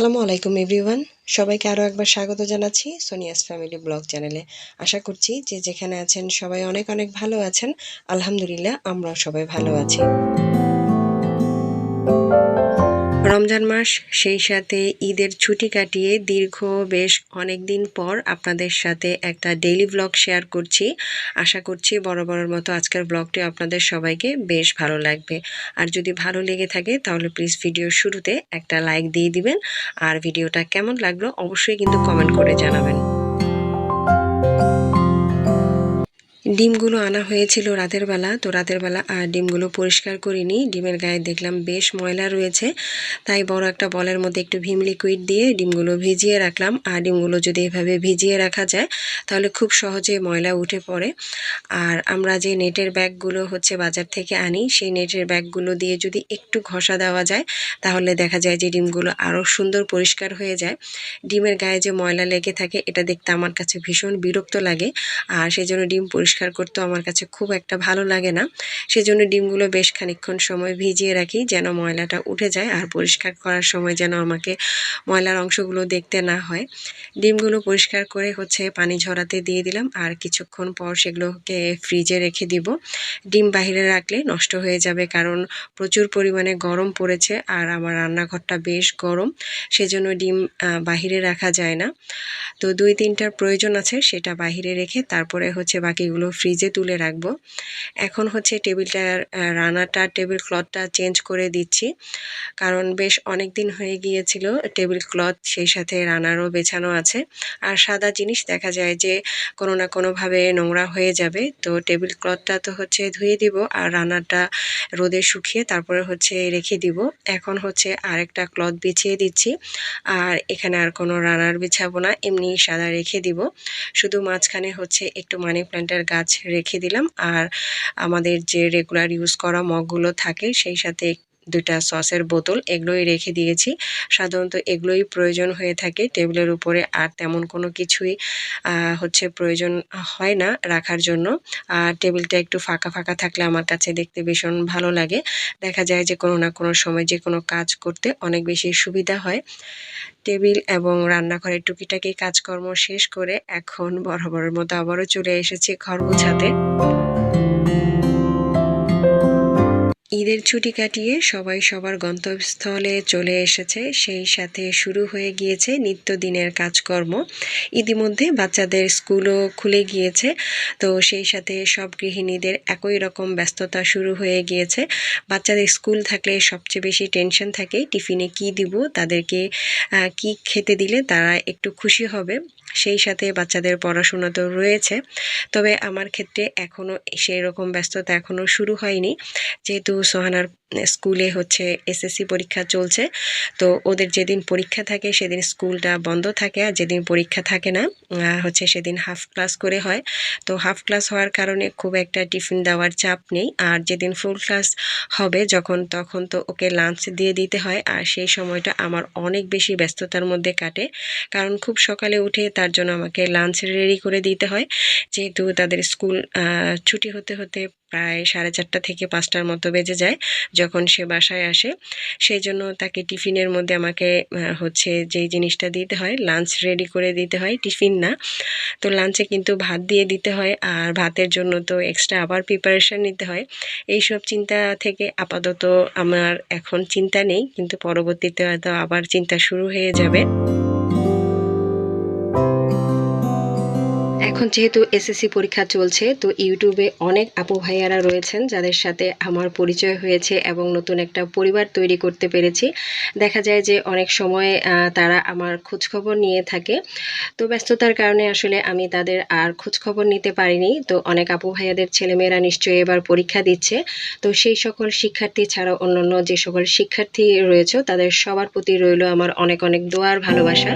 আসসালামু আলাইকুম এভরিওয়ান সবাইকে আরও একবার স্বাগত জানাচ্ছি সোনিয়াস ফ্যামিলি ব্লগ চ্যানেলে। আশা করছি যে যেখানে আছেন সবাই অনেক অনেক ভালো আছেন। আলহামদুলিল্লাহ, আমরাও সবাই ভালো আছি। রমজান মাস, সেই সাথে ঈদের ছুটি কাটিয়ে দীর্ঘ বেশ অনেক দিন পর আপনাদের সাথে একটা ডেইলি ব্লগ শেয়ার করছি। আশা করছি বড় বড়র মতো আজকের ব্লগটি আপনাদের সবাইকে বেশ ভালো লাগবে। আর যদি ভালো লেগে থাকে, তাহলে প্লিজ ভিডিও শুরুতে একটা লাইক দিয়ে দিবেন। আর ভিডিওটা কেমন লাগল, অবশ্যই কিন্তু কমেন্ট করে জানাবেন। ডিমগুলো আনা হয়েছিল রাতের বেলা, তো রাতের বেলা আর ডিমগুলো পরিষ্কার করিনি। ডিমের গায়ে দেখলাম বেশ ময়লা রয়েছে। তাই বড় একটা বলের মধ্যে একটু ভিম লিকুইড দিয়ে ডিমগুলো ভিজিয়ে রাখলাম। আর ডিমগুলো যদি এভাবে ভিজিয়ে রাখা যায়, তাহলে খুব সহজে ময়লা উঠে পড়ে। আর আমরা যে নেটের ব্যাগগুলো হচ্ছে বাজার থেকে আনি, সেই নেটের ব্যাগগুলো দিয়ে যদি একটু ঘষা দেওয়া যায়, তাহলে দেখা যায় যে ডিমগুলো আরও সুন্দর পরিষ্কার হয়ে যায়। ডিমের গায়ে যে ময়লা লেগে থাকে, এটা দেখতে আমার কাছে ভীষণ বিরক্ত লাগে। আর সেই জন্য ডিম পরিষ্কার করতেও আমার কাছে খুব একটা ভালো লাগে না। সেজন্য ডিমগুলো বেশ খানিকক্ষণ সময় ভিজিয়ে রাখি যেন ময়লাটা উঠে যায় আর পরিষ্কার করার সময় যেন আমাকে ময়লার অংশগুলো দেখতে না হয়। ডিমগুলো পরিষ্কার করে হচ্ছে পানি ঝরাতে দিয়ে দিলাম আর কিছুক্ষণ পর সেগুলোকে ফ্রিজে রেখে দিব। ডিম বাহিরে রাখলে নষ্ট হয়ে যাবে কারণ প্রচুর পরিমাণে গরম পড়েছে আর আমার রান্নাঘরটা বেশ গরম, সেজন্য ডিম বাহিরে রাখা যায় না। তো দুই তিনটার প্রয়োজন আছে সেটা বাহিরে রেখে তারপরে হচ্ছে বাকিগুলো ফ্রিজে তুলে রাখব। এখন হচ্ছে টেবিলটার আহ, রানাটা টেবিল ক্লথটা চেঞ্জ করে দিচ্ছি। কারণ বেশ অনেক দিন হয়ে গিয়েছিল টেবিল ক্লথ সেই সাথে রানারও বেছানো আছে। আর সাদা জিনিস দেখা যায় যে কোনো না কোনোভাবে নোংরা হয়ে যাবে। তো টেবিল ক্লথটা তো হচ্ছে ধুয়ে দিব আর রানারটা রোদে শুকিয়ে তারপরে হচ্ছে রেখে দিব। এখন হচ্ছে আরেকটা ক্লথ বিছিয়ে দিচ্ছি। আর এখানে আর কোনো রানার বিছাবো না এমনি সাদা রেখে দিব। শুধু মাঝখানে হচ্ছে একটু মানি প্ল্যান্টের গাছ রেখে দিলাম। আর আমাদের যে রেগুলার ইউজ করা মগগুলো থাকে সেই সাথে দুটা সসের বোতল এগুলোই রেখে দিয়েছি। সাধারণত এগুলোই প্রয়োজন হয়ে থাকে। টেবিলের উপরে আর তেমন কোনো কিছুই হচ্ছে প্রয়োজন হয় না রাখার জন্য। আর টেবিলটা একটু ফাঁকা ফাঁকা থাকলে আমার কাছে দেখতে ভীষণ ভালো লাগে। দেখা যায় যে কোনো না কোনো সময় যে কোনো কাজ করতে অনেক বেশি সুবিধা হয়। টেবিল এবং রান্নাঘরের টুকিটাকি কাজকর্ম শেষ করে এখন বরাবরের মতো আবারও চলে এসেছি ঘর গোছাতে ঈদের ছুটি কাটিয়ে সবাই সবার গন্তব্যস্থলে চলে এসেছে। সেই সাথে শুরু হয়ে গিয়েছে নিত্যদিনের কাজকর্ম। ইতিমধ্যে বাচ্চাদের স্কুলও খুলে গিয়েছে। তো সেই সাথে সব গৃহিণীদের একই রকম ব্যস্ততা শুরু হয়ে গিয়েছে। বাচ্চাদের স্কুল থাকলে সবচেয়ে বেশি টেনশন থাকে, টিফিনে কি দিব, তাদেরকে কি খেতে দিলে তারা একটু খুশি হবে। সেই সাথে বাচ্চাদের পড়াশোনা তো রয়েছে। তবে আমার ক্ষেত্রে এখনও সেই রকম ব্যস্ততা এখনও শুরু হয়নি। যেহেতু ሱብሃን স্কুলে হচ্ছে এসএসসি পরীক্ষা চলছে। তো ওদের যেদিন পরীক্ষা থাকে সেদিন স্কুলটা বন্ধ থাকে আর যেদিন পরীক্ষা থাকে না হচ্ছে সেদিন হাফ ক্লাস করে হয়। তো হাফ ক্লাস হওয়ার কারণে খুব একটা টিফিন দেওয়ার চাপ নেই। আর যেদিন ফুল ক্লাস হবে যখন, তখন তো ওকে লাঞ্চ দিয়ে দিতে হয়। আর সেই সময়টা আমার অনেক বেশি ব্যস্ততার মধ্যে কাটে। কারণ খুব সকালে উঠে তার জন্য আমাকে লাঞ্চ রেডি করে দিতে হয়। যেহেতু তাদের স্কুল ছুটি হতে হতে প্রায় সাড়ে চারটা থেকে পাঁচটার মতো বেজে যায়। যখন সে বাসায় আসে, সেই জন্য তাকে টিফিনের মধ্যে আমাকে হচ্ছে যেই জিনিসটা দিতে হয় লাঞ্চ রেডি করে দিতে হয়, টিফিন না। তো লাঞ্চে কিন্তু ভাত দিয়ে দিতে হয় আর ভাতের জন্য তো এক্সট্রা আবার প্রিপারেশন নিতে হয়। এই সব চিন্তা থেকে আপাতত আমার এখন চিন্তা নেই, কিন্তু পরবর্তীতে হয়তো আবার চিন্তা শুরু হয়ে যাবে। এখন যেহেতু এসএসসি পরীক্ষা চলছে, তো ইউটিউবে অনেক আপু ভাইয়ারা রয়েছেন যাদের সাথে আমার পরিচয় হয়েছে এবং নতুন একটা পরিবার তৈরি করতে পেরেছি। দেখা যায় যে অনেক সময় তারা আমার খোঁজখবর নিয়ে থাকে। তো ব্যস্ততার কারণে আসলে আমি তাদের আর খোঁজখবর নিতে পারিনি। তো অনেক আপু ভাইয়াদের ছেলেমেয়েরা নিশ্চয়ই এবার পরীক্ষা দিচ্ছে। তো সেই সকল শিক্ষার্থী ছাড়াও অন্যান্য যে সকল শিক্ষার্থী রয়েছে, তাদের সবার প্রতি রইল আমার অনেক অনেক দোয়ার ভালোবাসা।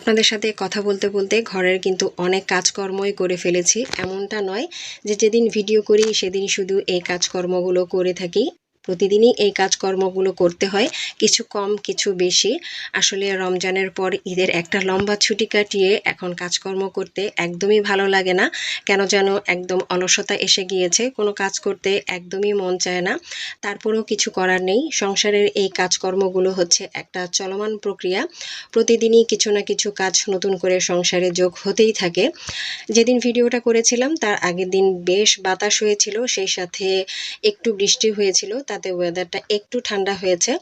আপনাদের সাথে কথা বলতে বলতে ঘরের কিন্তু অনেক কাজকর্মই করে ফেলেছি। এমনটা নয় যে যেদিন ভিডিও করি, সেদিন শুধু এই কাজকর্মগুলো করে থাকি। প্রতিদিনই এই কাজকর্মগুলো করতে হয়, কিছু কম, কিছু বেশি। আসলে রমজানের পর ঈদের একটা লম্বা ছুটি কাটিয়ে এখন কাজকর্ম করতে একদমই ভালো লাগে না। কেন যেন একদম অলসতা এসে গিয়েছে, কোনো কাজ করতে একদমই মন চায় না। তারপরেও কিছু করার নেই। সংসারের এই কাজকর্মগুলো হচ্ছে একটা চলমান প্রক্রিয়া। প্রতিদিনই কিছু না কিছু কাজ নতুন করে সংসারে যোগ হতেই থাকে। যেদিন ভিডিওটা করেছিলাম, তার আগের দিন বেশ বাতাস হয়েছিল, সেই সাথে একটু বৃষ্টি হয়েছিল। তাতে ওয়েদারটা একটু ঠান্ডা হয়েছে।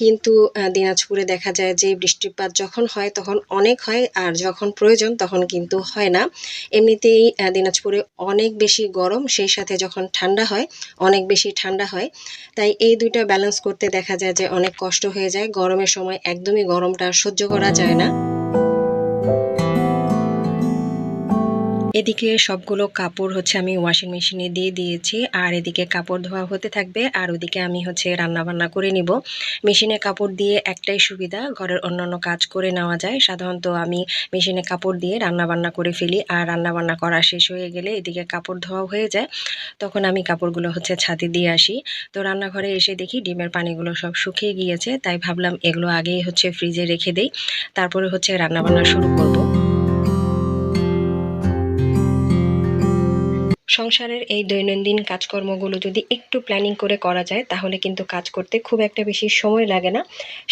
কিন্তু দিনাজপুরে দেখা যায় যে, বৃষ্টিপাত যখন হয় তখন অনেক হয়, আর যখন প্রয়োজন তখন কিন্তু হয় না। এমনিতেই দিনাজপুরে অনেক বেশি গরম, সেই সাথে যখন ঠান্ডা হয়, অনেক বেশি ঠান্ডা হয়। তাই এই দুইটা ব্যালেন্স করতে দেখা যায় যে, অনেক কষ্ট হয়ে যায়। গরমের সময় একদমই গরমটা সহ্য করা যায় না। এদিকে সবগুলো কাপড় হচ্ছে আমি ওয়াশিং মেশিনে দিয়ে দিয়েছি, আর এদিকে কাপড় ধোয়া হতে থাকবে, আর ওদিকে আমি হচ্ছে রান্না বান্না করে নিব। মেশিনে কাপড় দিয়ে একটাই সুবিধা, ঘরের অন্যান্য কাজ করে নেওয়া যায়। সাধারণত আমি মেশিনে কাপড় দিয়ে রান্না বান্না করে ফেলি, আর রান্না বান্না করা শেষ হয়ে গেলে এদিকে কাপড় ধোয়া হয়ে যায়, তখন আমি কাপড়গুলো হচ্ছে ছাদে দিয়ে আসি। তো রান্নাঘরে এসে দেখি ডিমের পানিগুলো সব শুকিয়ে গিয়েছে, তাই ভাবলাম এগুলো আগেই হচ্ছে ফ্রিজে রেখে দেই। তারপরে হচ্ছে রান্না বান্না শুরু করব। সংসারের এই দৈনন্দিন কাজকর্মগুলো যদি একটু প্ল্যানিং করে করা যায়, তাহলে কিন্তু কাজ করতে খুব একটা বেশি সময় লাগে না,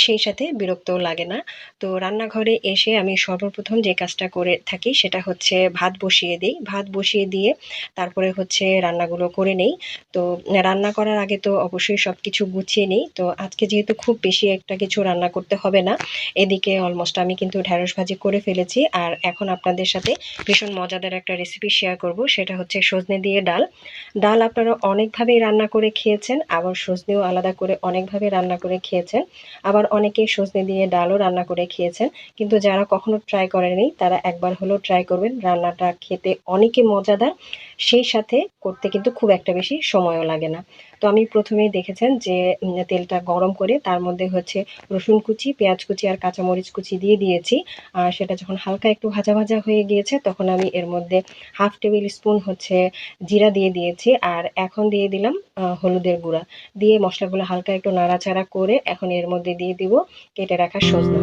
সেই সাথে বিরক্তও লাগে না। তো রান্নাঘরে এসে আমি সর্বপ্রথম যে কাজটা করে থাকি, সেটা হচ্ছে ভাত বসিয়ে দিই। ভাত বসিয়ে দিয়ে তারপরে হচ্ছে রান্নাগুলো করে নেই। তো রান্না করার আগে তো অবশ্যই সব কিছু গুছিয়ে নিই। তো আজকে যেহেতু খুব বেশি একটা কিছু রান্না করতে হবে না, এদিকে অলমোস্ট আমি কিন্তু ঢ্যাঁড়স ভাজি করে ফেলেছি। আর এখন আপনাদের সাথে ভীষণ মজাদার একটা রেসিপি শেয়ার করব, সেটা হচ্ছে সজনে দিয়ে ডাল। ডাল আপনারা অনেকভাবেই রান্না করে খেয়েছেন, আবার সজনেও আলাদা করে অনেকভাবে রান্না করে খেয়েছেন। আবার অনেকেই সজনে দিয়ে ডালও রান্না করে খেয়েছেন, কিন্তু যারা কখনো ট্রাই করেনি তারা একবার হলেও ট্রাই করবেন। রান্নাটা খেতে অনেকই মজাদার, সেই সাথে করতে কিন্তু খুব একটা বেশি সময়ও লাগে না। তো আমি প্রথমেই দেখেছেন যে তেলটা গরম করে তার মধ্যে হচ্ছে রসুন কুচি, পেঁয়াজ কুচি আর কাঁচামরিচ কুচি দিয়ে দিয়েছি। আর সেটা যখন হালকা একটু ভাজা ভাজা হয়ে গিয়েছে, তখন আমি এর মধ্যে হাফ টেবিল স্পুন হচ্ছে জিরা দিয়ে দিয়েছি। আর এখন দিয়ে দিলাম হলুদের গুঁড়া। দিয়ে মশলাগুলো হালকা একটু নাড়াচাড়া করে এখন এর মধ্যে দিয়ে দিব কেটে রাখা সজনা।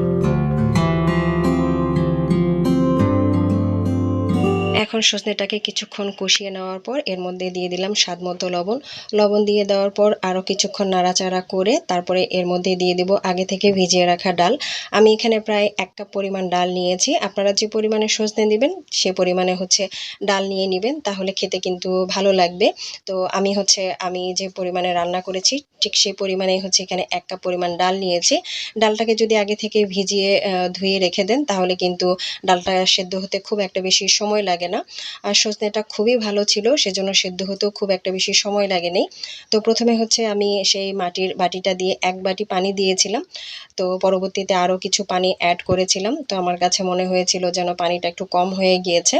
এখন সজনেটাকে কিছুক্ষণ কষিয়ে নেওয়ার পর এর মধ্যে দিয়ে দিলাম স্বাদ মতো লবণ। লবণ দিয়ে দেওয়ার পর আরও কিছুক্ষণ নাড়াচাড়া করে তারপরে এর মধ্যে দিয়ে দেব আগে থেকে ভিজিয়ে রাখা ডাল। আমি এখানে প্রায় এক কাপ পরিমাণ ডাল নিয়েছি। আপনারা যে পরিমাণে সজনে দিবেন, সে পরিমাণে হচ্ছে ডাল নিয়ে নেবেন, তাহলে খেতে কিন্তু ভালো লাগবে। তো আমি হচ্ছে, আমি যে পরিমাণে রান্না করেছি, ঠিক সেই পরিমাণে হচ্ছে এখানে এক কাপ পরিমাণ ডাল নিয়েছি। ডালটাকে যদি আগে থেকে ভিজিয়ে ধুয়ে রেখে দেন, তাহলে কিন্তু ডালটা সেদ্ধ হতে খুব একটা বেশি সময় লাগে না। আর সজনেটা খুবই ভালো ছিল, সেজন্য সেদ্ধ হতেও খুব একটা বেশি সময় লাগেনি। তো প্রথমে হচ্ছে আমি সেই মাটির বাটিটা দিয়ে এক বাটি পানি দিয়েছিলাম। তো পরবর্তীতে আরও কিছু পানি অ্যাড করেছিলাম। তো আমার কাছে মনে হয়েছিল যেন পানিটা একটু কম হয়ে গিয়েছে।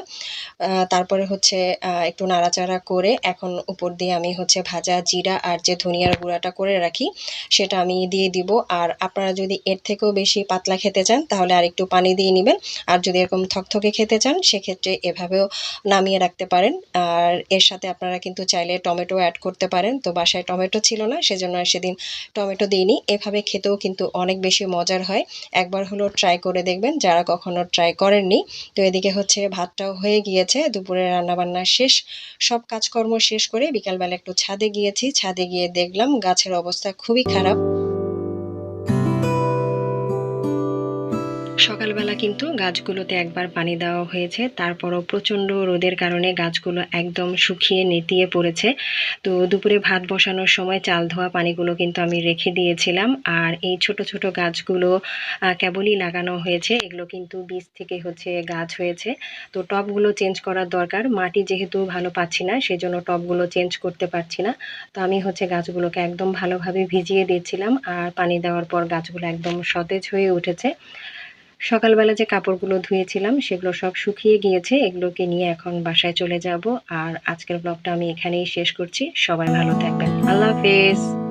তারপরে হচ্ছে একটু নাড়াচাড়া করে এখন উপর দিয়ে আমি হচ্ছে ভাজা জিরা আর যে ধনিয়ার গুঁড়াটা করে রাখি, সেটা আমি দিয়ে দিব। আর আপনারা যদি এর থেকেও বেশি পাতলা খেতে চান, তাহলে আর একটু পানি দিয়ে নেবেন। আর যদি এরকম থকথকে খেতে চান, সেক্ষেত্রে এভাবেও নামিয়ে রাখতে পারেন। আর এর সাথে আপনারা কিন্তু চাইলে টমেটো অ্যাড করতে পারেন। তো বাসায় টমেটো ছিল না, সেজন্য আর সেদিন টমেটো দিইনি। এভাবে খেতেও কিন্তু অনেক বেশি মজার হয়। একবার হলো ট্রাই করে দেখবেন, যারা কখনো ট্রাই করেননি। তো এদিকে হচ্ছে ভাতটাও হয়ে গিয়েছে দুপুরে রান্নাবান্না শেষ। সব কাজকর্ম শেষ করে বিকালবেলা একটু ছাদে গিয়েছি। ছাদে গিয়ে দেখলাম গাছের অবস্থা খুবই খারাপ। সকালবেলা কিন্তু গাছগুলোতে একবার পানি দেওয়া হয়েছে। তারপরও প্রচণ্ড রোদের কারণে গাছগুলো একদম শুকিয়ে নেতিয়ে পড়েছে। তো দুপুরে ভাত বসানোর সময় চাল ধোয়া পানিগুলো কিন্তু আমি রেখে দিয়েছিলাম। আর এই ছোট ছোট গাছগুলো কেবলই লাগানো হয়েছে। এগুলো কিন্তু বীজ থেকে হচ্ছে গাছ হয়েছে। তো টবগুলো চেঞ্জ করার দরকার। মাটি যেহেতু ভালো পাচ্ছি না, সেজন্য টবগুলো চেঞ্জ করতে পারছি না। তো আমি হচ্ছে গাছগুলোকে একদম ভালোভাবে ভিজিয়ে দিয়েছিলাম। আর পানি দেওয়ার পর গাছগুলো একদম সতেজ হয়ে উঠেছে। সকালবেলা যে কাপড়গুলো ধুয়েছিলাম, সেগুলো সব শুকিয়ে গিয়েছে, এগুলোকে নিয়ে এখন বাসায় চলে যাব। আর আজকের ব্লগটা আমি এখানেই শেষ করছি। সবাই ভালো থাকবেন। আল্লাহ হাফেজ।